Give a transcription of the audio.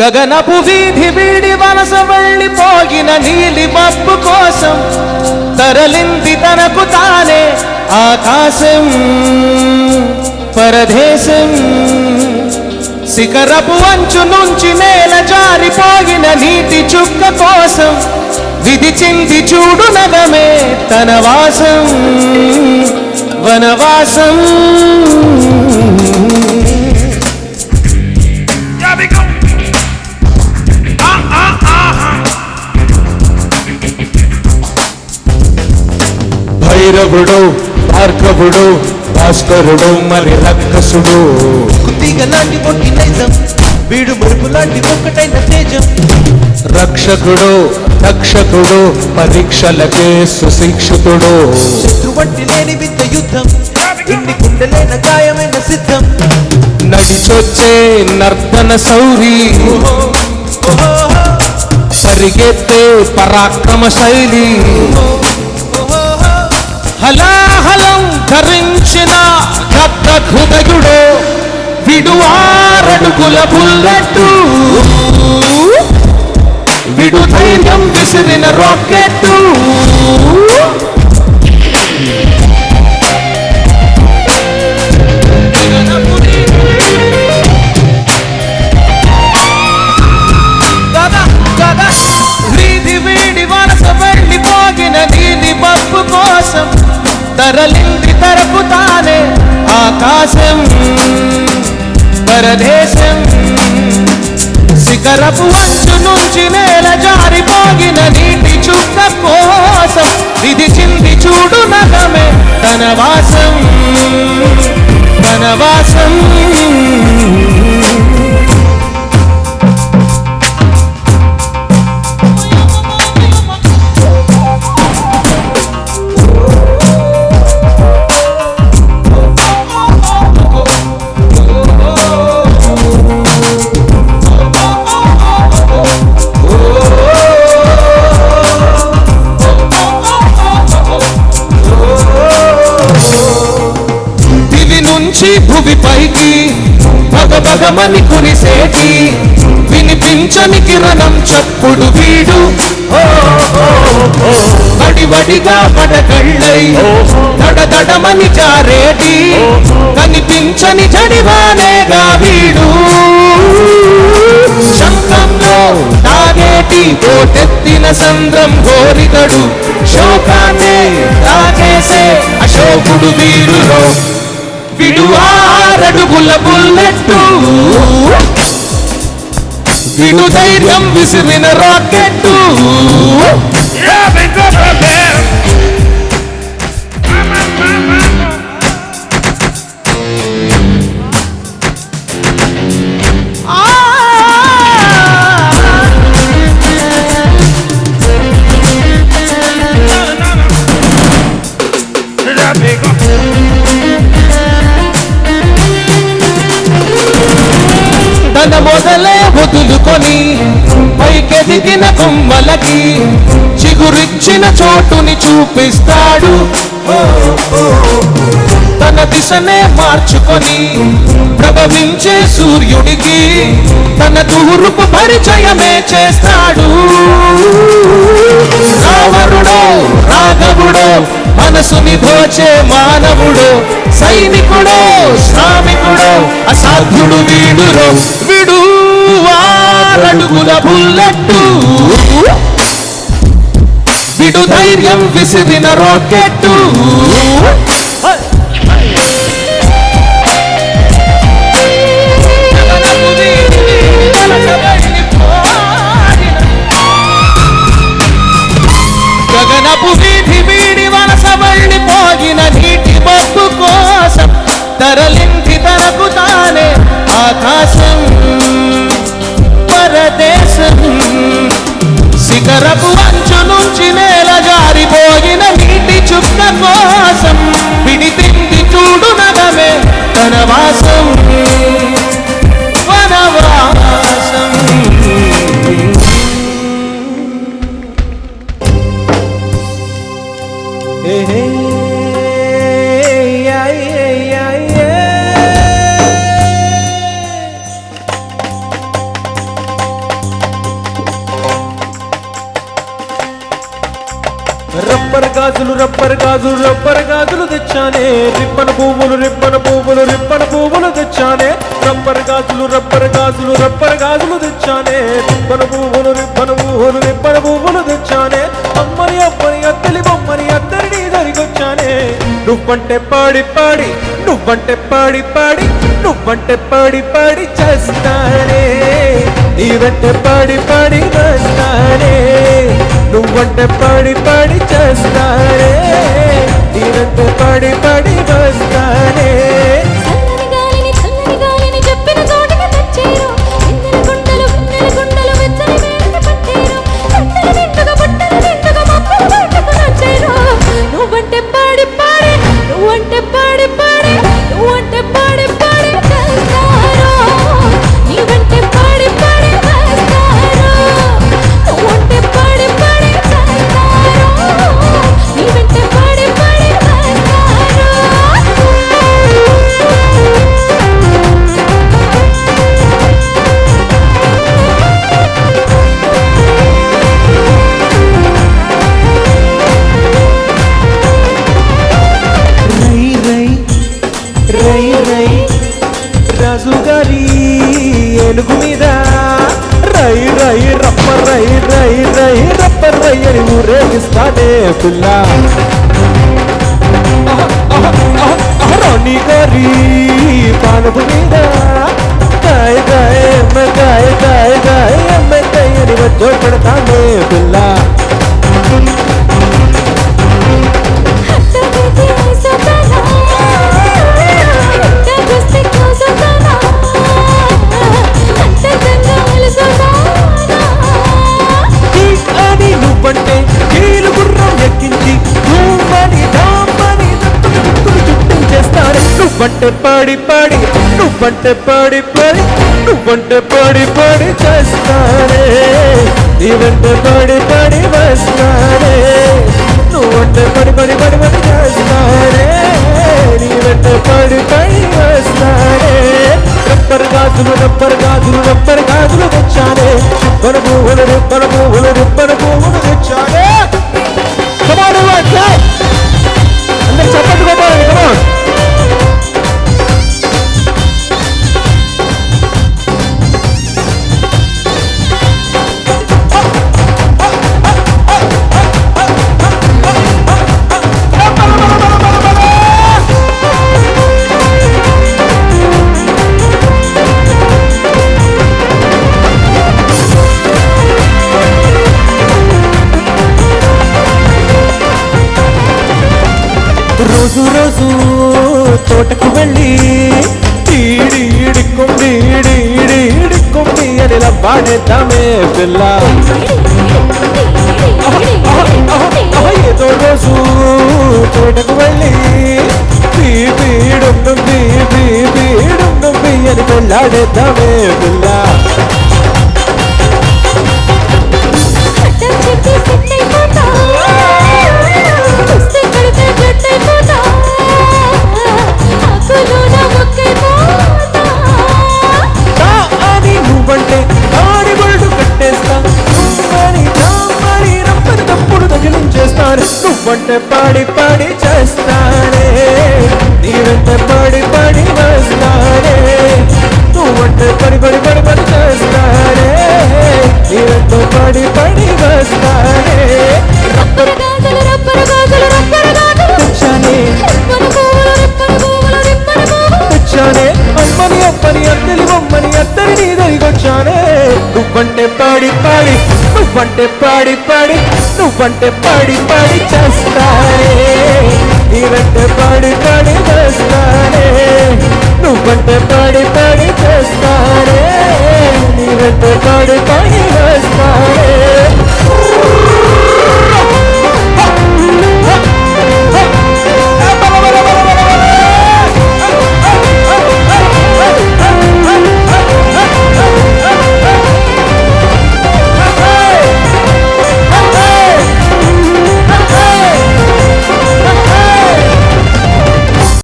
గగనపు వీధి వీడి వలస వెళ్ళిపోయిన నీలి మబ్బు కోసం తరలింది తనకు తానే ఆకాశం పరదేశం. శిఖరపు అంచు నుంచి నేల జారిపోయిన నీటి చుక్క కోసం విధిచింది చూడు నగమే తన వాసం. వనవాసం. Ah, ah, ah, ah. భైరవుడు భార్గవుడు భాస్కరుడు మరి రక్కసుడు కుతీగ లాంటి పొట్టి నైజం వీడు మెరుపు లాంటి ఒక్కటైన తేజం. రక్షకుడు రక్షకుడు పరీక్షలకే సుశిక్షితుడు. శత్రువంటి లేని విద్య యుద్ధం. ఇన్ని గుండెలైన గాయమైన సిద్ధం. నడిచొచ్చే నర్తన సౌరి. ఓహో, ఓహో, పరిగెత్తే పరాక్రమ శైలి. ఓహో, హలాహలం విడువారడుగుల బుల్లెట్టు విడు ధైర్యం విసిరిన రాకెట్టు నుంచి నేల జారిపోగిన నీటి చుక్క కోసం విధిచింది చూడు నగమే. తన వాసం తన వాసం భువి పైకి భగ భగమని కురిసేటి వినిపించని కిరణం చప్పుడు వీడు. వడివడిగా పడకళ్ళై దడదడమని జారేటి కనిపించని జడివానేగా వీడు. శంఖంలో తాగేటి కోటెత్తిన సంద్రం కోరికడు శోకాన్నే తాగేసే అశోకుడు వీరులో. విడువారడుగుల బుల్లెట్టు. విడు ధైర్యం విసిరిన రాకెట్టు. వదులుకొని పైకెదిగిన కొమ్మలకి చిగురిచ్చిన చోటుని చూపిస్తాడు. తన దిశనే మార్చుకొని ప్రభవించే సూర్యుడికి తన దూరుపు పరిచయమే చేస్తాడు. రావణుడో రాఘవుడో మనసుని దోచే మానవుడు సైనికుడో శ్రామికుడో అసాధ్యుడు వీడురో విడు వారడుగుల బుల్లెట్టు. విడు ధైర్యం విసిరిన రాకెట్టు. రబ్బర్ గాజులు రబ్బర్ గాజులు తెచ్చానే. రిబ్బన్ పువ్వులు రిబ్బన్ పువ్వులు రిబ్బన్ పువ్వులు తెచ్చానే. రబ్బర్ గాజులు రబ్బర్ గాజులు రబ్బర్ గాజులు తెచ్చానే. రిబ్బన్ పువ్వులు రిబ్బన్ పువ్వులు రిబ్బన్ పువ్వులు తెచ్చానే. అమ్మని అమ్మని అత్తలి బొమ్మని అత్తరిని జరిగొచ్చానే. నువ్వంటే పాడి పాడి నువ్వంటే పాడి పాడి నువ్వంటే పాడి పాడి చేస్తానే. ఈ పాడి పాడి వస్తానే వంట పడి పడి చేస్తానే నీ పడి పడి వస్తానే ఏనుగు మీద. రై రై రప్ప రై రై రై రప్ప రై అని ఊరేగిస్తాడే పిల్ల. రాణి గారి పానపు మీద. గాయ గాయ ఎమ్మ గాయ గాయ గాయ ఎమ్మ గాయ అని వచ్చో పెడతాను. నువ్వంటే పడి పడి నువ్వంటే పడి పడి నువ్వంటే పడి పడి చేస్తానే. నీవంటే పడి పడి పాడి వస్తానే నువ్వంటే పడి పడి పడి పడి చేస్తానే. నీవంటే పడి పడి పాడి వస్తానే రబ్బర్ గాజులు రబ్బర్ గాజులు రబ్బర్ గాజులు తెచ్చానే. రిబ్బన పువ్వులు రిబ్బన పువ్వులు రిబ్బన పువ్వులు రోజు రోజు తోటకు వెళ్ళి ఈడి ఈడిక్కుండి ఈడి ఈడి ఈడిక్కుండి అని లబ్బాడేద్దామే పిల్ల. ఏదో రోజు తోటకు వెళ్ళి పీ బీడుండు పీ పీ బీ అని పెళ్ళాడేద్దామే పిల్ల. వంట పాడి పాడి చేస్తానే నీ వెంట పాడి పాడి వస్తానే. నువ్వంటే పడి పడి పడి పడి చేస్తానే నీ వెంట పాడి పడి వస్తానే. అమ్మని అమ్మని అత్తలి బొమ్మని నీ దొరికొచ్చానే. నువ్వంటే నువ్వంటే పడి పడి నువ్వంటే పడి పడి చేస్తానే. నీవంటే పడి పడి చేస్తానే. నువ్వంటే పడి పడి చేస్తానే. నీవంటే పడి పడి చేస్తానే.